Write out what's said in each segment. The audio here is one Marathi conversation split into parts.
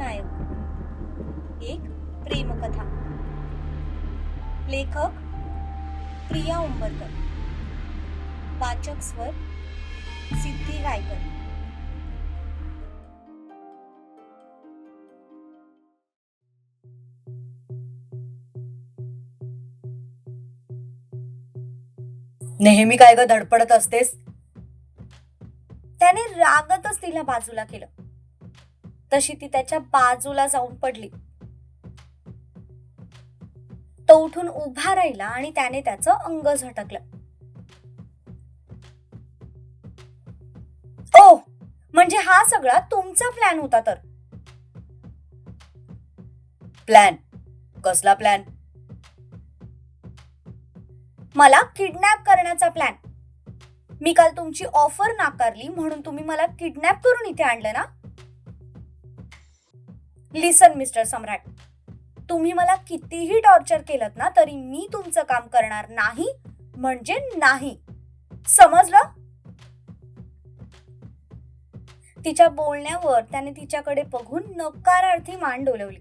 नायक. एक प्रेमकथा. लेखक प्रिया उंबरकर. वाचक स्वर सिद्धी गायकर. नेहमी काय ग धडपडत असतेस? त्याने रागतच तिला बाजूला केलं. तशी ती त्याच्या बाजूला जाऊन पडली. तो उठून उभा राहिला आणि त्याने त्याचं अंग झटकलं. ओ म्हणजे हा सगळा तुमचा प्लॅन होता तर? प्लॅन कसला प्लॅन मला किडनॅप करण्याचा प्लॅन मी काल तुमची ऑफर नाकारली म्हणून तुम्ही मला किडनॅप करून इथे आणलं ना? Listen mister Samrat. तुम्ही मला कितीही टॉर्चर केलं ना तरी मी तुमचं काम करणार नाही म्हणजे नाही. समजलं? तिच्या बोलण्यावर त्याने तिच्याकडे बघून नकारार्थी मान डोलवली.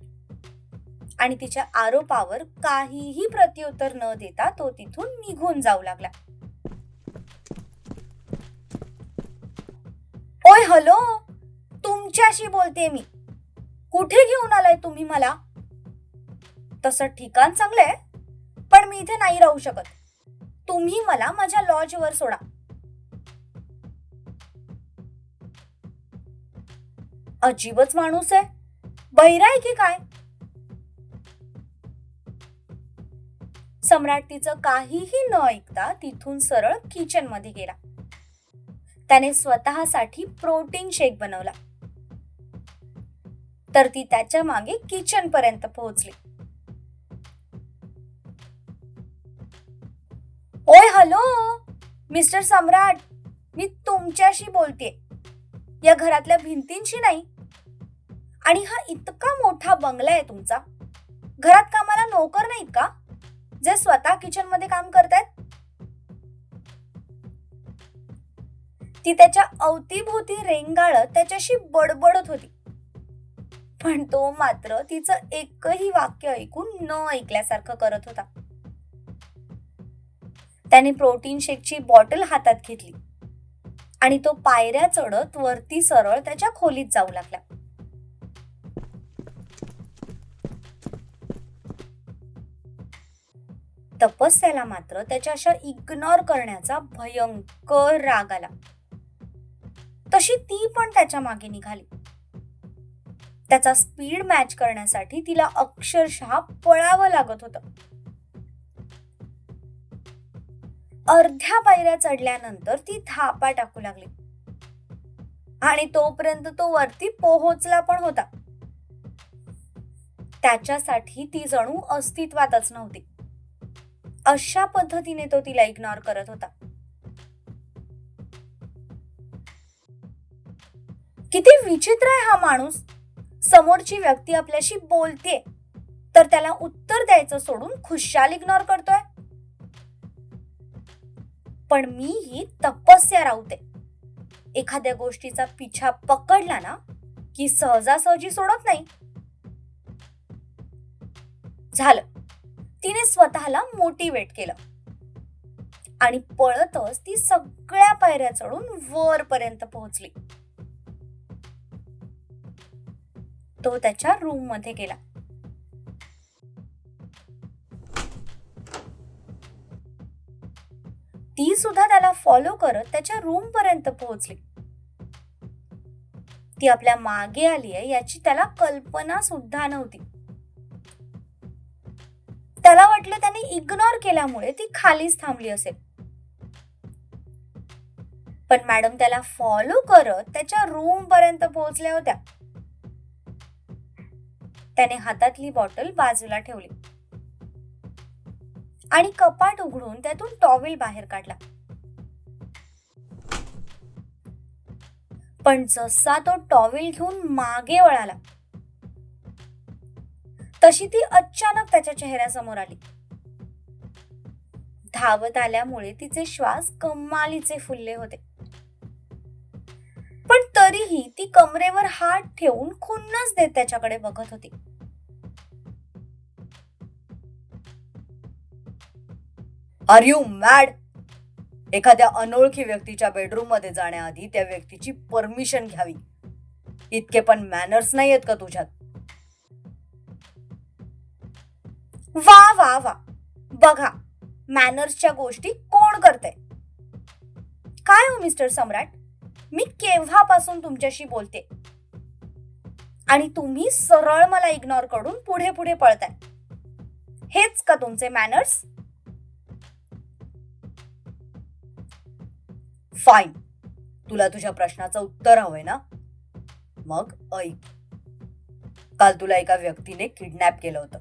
आणि तिच्या आरोपावर काहीही प्रत्युत्तर न देता तो तिथून निघून जाऊ लागला. ओय हॅलो तुमच्याशी बोलते मी. कुठे घेऊन आलाय तुम्ही मला? तसं ठिकाण चांगलंय पण मी इथे नाही राहू शकत. तुम्ही मला माझ्या लॉजवर सोडा. अजीबच माणूस आहे. बहिरा आहे की काय? सम्राट तिचं काहीही न ऐकता तिथून सरळ किचनमध्ये गेला. त्याने स्वतःसाठी प्रोटीन शेक बनवला. तर ती त्याच्यामागे किचन पर्यंत पोहोचली. ओय हॅलो? मिस्टर सम्राट मी तुमच्याशी बोलते या घरातल्या भिंतींशी नाही. आणि हा इतका मोठा बंगला आहे तुमचा. घरात कामाला नोकर नाहीत का? जे स्वतः किचनमध्ये काम करतायत? ती त्याच्या अवतीभोवती रेंगाळत त्याच्याशी बडबडत होती. पण तो मात्र तिचं एकही वाक्य ऐकून न ऐकल्यासारखं करत होता. त्याने प्रोटीन शेकची बॉटल हातात घेतली आणि तो पायऱ्या चढत वरती सरळ त्याच्या खोलीत जाऊ लागला. तपस्याला मात्र त्याच्या अशा इग्नोर करण्याचा भयंकर राग आला. तशी ती पण त्याच्यामागे निघाली. त्याचा स्पीड मॅच करण्यासाठी तिला अक्षरशः पळावं लागत होतं. अर्ध्या पायऱ्या चढल्यानंतर ती थापा टाकू लागली. आणि तोपर्यंत तो वरती पोहोचला पण होता. त्याच्यासाठी ती जणू अस्तित्वातच नव्हती. अशा पद्धतीने तो तिला इग्नोर करत होता. किती विचित्र आहे हा माणूस. समोरची व्यक्ती आपल्याशी बोलते तर त्याला उत्तर द्यायचं सोडून खुशाल इग्नोर करतोय. पण मी ही तपस्या राहते. एखाद्या गोष्टीचा पिछा पकडला ना की सहजासहजी सोडत नाही. झालं. तिने स्वतःला मोटिवेट केलं. आणि पळतच ती सगळ्या पायऱ्या चढून वरपर्यंत पोहोचली. तो त्याच्या रूममध्ये गेला. ती सुद्धा त्याला फॉलो करत त्याच्या रूम पर्यंत पोहोचली. ती आपल्या मागे आली आहे याची त्याला कल्पना सुद्धा नव्हती. त्याला वाटलं त्याने इग्नोर केल्यामुळे ती खालीच थांबली असेल. पण मॅडम त्याला फॉलो करत त्याच्या रूम पर्यंत पोहोचल्या होत्या. त्याने हातातली बॉटल बाजूला ठेवली. आणि कपाट उघडून त्यातून टॉवेल बाहेर काढला. पण जसा तो टॉवेल घेऊन मागे वळाला तशी ती अचानक त्याच्या चेहऱ्यासमोर आली. धावत आल्यामुळे तिचे श्वास कमालीचे फुलले होते. पण तरीही ती कमरेवर हात ठेवून खुन्नच देत त्याच्याकडे बघत होती. आर यू मॅड एखाद्या अनोळखी व्यक्तीच्या बेडरूममध्ये जाण्याआधी त्या व्यक्तीची परमिशन घ्यावी. इतके पण मॅनर्स नाही आहेत का तुझ्यात? वा वा वा. बघा मॅनर्सच्या गोष्टी कोण करते काय हो मिस्टर सम्राट? मी केव्हापासून तुमच्याशी बोलते? आणि तुम्ही सरळ मला इग्नोर करून पुढे पुढे पळताय. हेच का तुमचे मॅनर्स फाईन तुला तुझ्या प्रश्नाचं उत्तर हवंय ना? मग ऐक. काल तुला एका व्यक्तीने किडनॅप केलं होतं.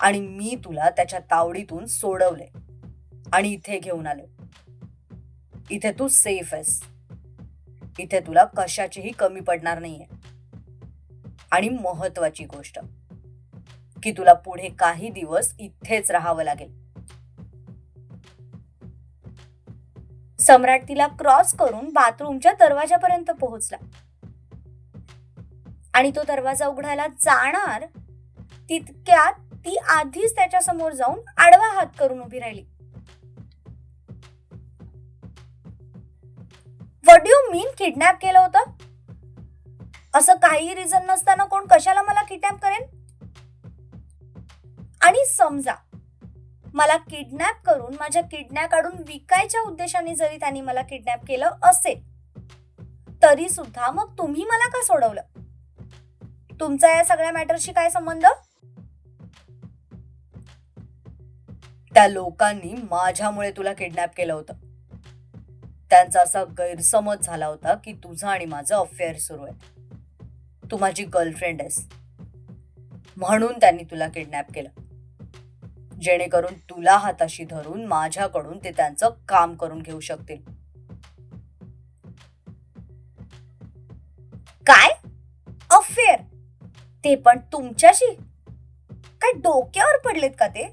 आणि मी तुला त्याच्या तावडीतून सोडवले आणि इथे घेऊन आले. इथे तू सेफ आहेस. इथे तुला कशाचीही कमी पडणार नाहीये. आणि महत्वाची गोष्ट की तुला पुढे काही दिवस इथेच राहावं लागेल. सम्राट तिला क्रॉस करून बाथरूमच्या दरवाजापर्यंत पोहोचला. आणि तो दरवाजा उघडायला जाणार तितक्यात ती आधीच त्याच्यासमोर जाऊन आडवा हात करून उभी राहिली. वड यू मीन किडनॅप केलं होतं? असं काही रिझन नसताना कोण कशाला मला किडनॅप करेन आणि समजा मला किडनॅप करून माझ्या किडनॅप काढून विकायच्या उद्देशाने जरी त्यांनी मला किडनॅप केलं असेल तरी सुद्धा मग तुम्ही मला का सोडवलं? तुमचा या सगळ्या मॅटरशी काय संबंध? त्या लोकांनी माझ्यामुळे तुला किडनॅप केलं होतं. त्यांचा असा गैरसमज झाला होता की तुझं आणि माझं अफेअर सुरू आहे तू माझी गर्लफ्रेंड आहेस. म्हणून त्यांनी तुला किडनॅप केलं. जेणेकरून तुला हाताशी धरून माझ्याकडून ते त्यांचं काम करून घेऊ शकतील. काय? अफेअर? ते पण तुमच्याशी? काय डोक्यावर पडलेत का ते?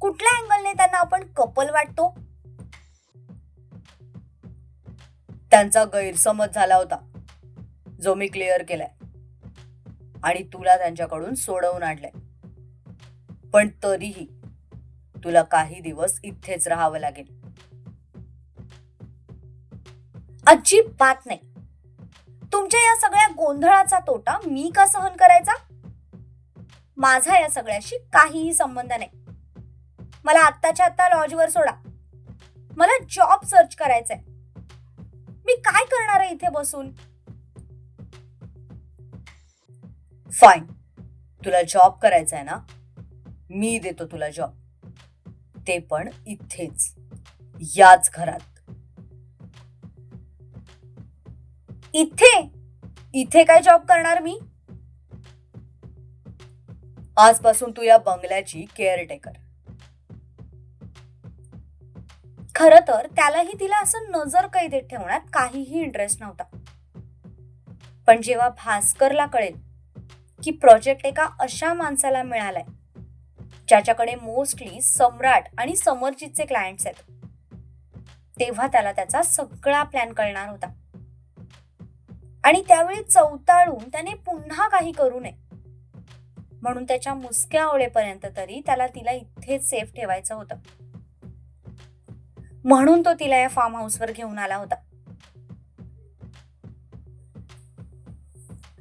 कुठल्या अँगलने त्यांना आपण कपल वाटतो? त्यांचा गैरसमज झाला होता. जो मी क्लिअर केलाय. आणि तुला त्यांच्याकडून सोडवून आणलंय. पण तरीही तुला काही दिवस इथेच राहावं लागेल. अजिबात नाही. तुमच्या या सगळ्या गोंधळाचा तोटा मी का सहन करायचा? माझा या सगळ्याशी काहीही संबंध नाही. मला आत्ताच्या आत्ता लॉजवर सोडा. मला जॉब सर्च करायचंय. मी काय करणार आहे इथे बसून? फाईन तुला जॉब करायचा आहे ना? मी देतो तुला जॉब ते पण इथेच. याच घरात. इथे? इथे काय जॉब करणार मी? आजपासून तू या बंगल्याची केअरटेकर खर तर त्यालाही तिला असं नजर कैदेत ठेवण्यात काहीही इंटरेस्ट नव्हता. पण जेव्हा भास्करला कळेल की प्रोजेक्ट एका अशा माणसाला मिळालाय ज्याच्याकडे मोस्टली सम्राट आणि समरजितचे क्लायंट्स आहेत. तेव्हा त्याला त्याचा सगळा प्लॅन कळणार होता. आणि त्यावेळी चौताळून त्याने पुन्हा काही करू नये. म्हणून त्याच्या मुसक्या ओळेपर्यंत तरी त्याला तिला इथेच सेफ ठेवायचं होतं. म्हणून तो तिला या फार्म हाऊसवर घेऊन आला होता.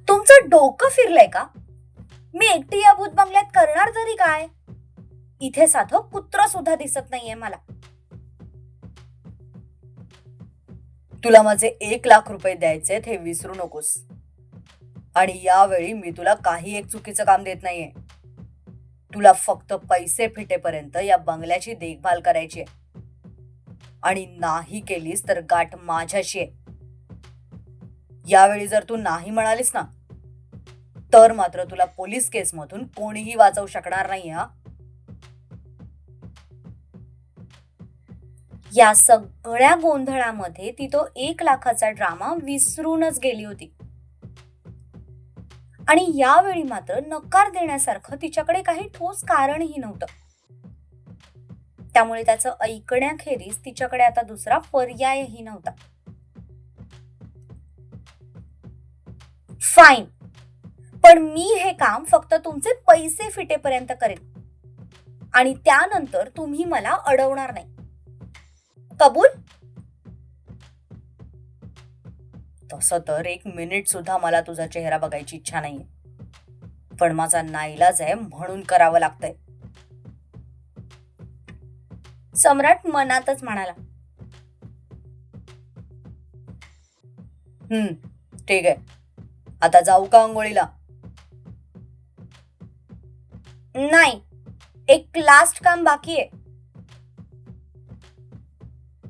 तुमचं डोकं फिरलंय का? मी एकटी या भूत बंगल्यात करणार तरी काय? इथे साधं कुत्र सुद्धा दिसत नाहीये मला. तुला माझे एक लाख रुपये द्यायचे हे विसरू नकोस. आणि यावेळी मी तुला काही एक चुकीचं काम देत नाहीये. तुला फक्त पैसे फिटेपर्यंत या बंगल्याची देखभाल करायची आहे. आणि नाही केलीस तर गाठ माझ्याशी आहे. यावेळी जर तू नाही म्हणालीस ना तर मात्र तुला पोलीस केसमधून कोणीही वाचवू शकणार नाही हा. या सगळ्या गोंधळामध्ये ती तो एक लाखाचा ड्रामा विसरूनच गेली होती. आणि यावेळी मात्र नकार देण्यासारखं तिच्याकडे काही ठोस कारणही नव्हतं. त्यामुळे त्याचं ऐकण्याखेरीज तिच्याकडे आता दुसरा पर्यायही नव्हता. फाईन पण मी हे काम फक्त तुमचे पैसे फिटेपर्यंत करेन. आणि त्यानंतर तुम्ही मला अडवणार नाही. कबूल? तसं तर एक मिनिट सुद्धा मला तुझा चेहरा बघायची इच्छा नाहीये. पण माझा नाईलाज आहे म्हणून करावं लागतंय. सम्राट मनातच म्हणाला. हम्म ठीक आहे. आता जाऊ का आंघोळीला नाही एक लास्ट काम बाकी आहे.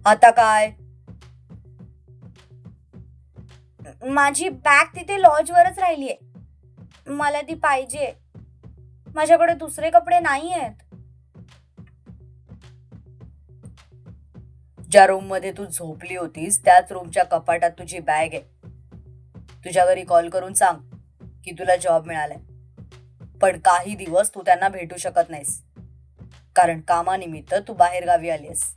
आता काय? माझी बॅग तिथे लॉजवरच राहिली आहे मला ती पाहिजे. माझ्याकडे दुसरे कपडे नाही आहेत ज्या रूममध्ये तू झोपली होतीस त्याच रूमच्या कपाटात तुझी बॅग आहे. तुझ्या घरी कॉल करून सांग की तुला जॉब मिळालाय. पण काही दिवस तू त्यांना भेटू शकत नाहीस. कारण कामानिमित्त तू बाहेरगावी आली आलीस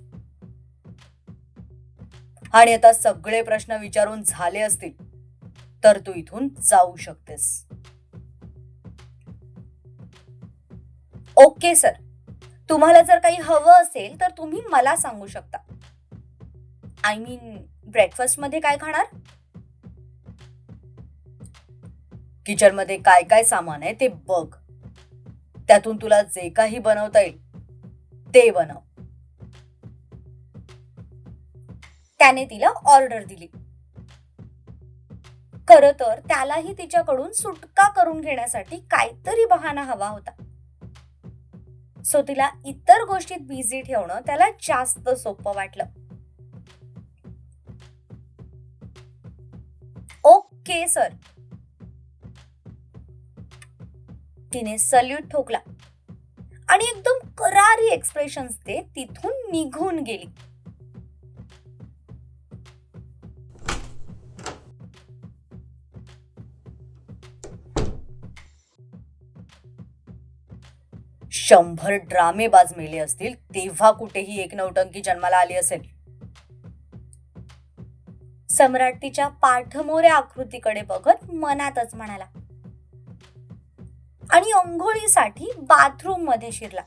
आणि आता सगळे प्रश्न विचारून झाले असतील तर तू इथून जाऊ शकतेस. Okay sir. तुम्हाला जर काही हवं असेल तर तुम्ही मला सांगू शकता. आय मीन ब्रेकफास्टमध्ये काय खाणार? किचनमध्ये काय काय सामान आहे ते बघ. त्यातून तुला जे काही बनवता येईल ते बनव. त्याने तिला ऑर्डर दिली. खर तर त्यालाही तिच्याकडून सुटका करून घेण्यासाठी काहीतरी बहाणा हवा होता. सो तिला इतर गोष्टीत बिझी ठेवणं त्याला जास्त सोपं वाटलं. ओके सर तिने सल्यूट ठोकला. आणि एकदम करारी एक्सप्रेशन्स ते तिथून निघून गेली. शंभर ड्रामेबाज मेले असतील तेव्हा कुठेही एक नौटंकी जन्माला आली असेल. सम्राट तिच्या पाठमोऱ्या आकृतीकडे बघत मनातच म्हणाला आणि अंघोळीसाठी बाथरूममध्ये शिरला.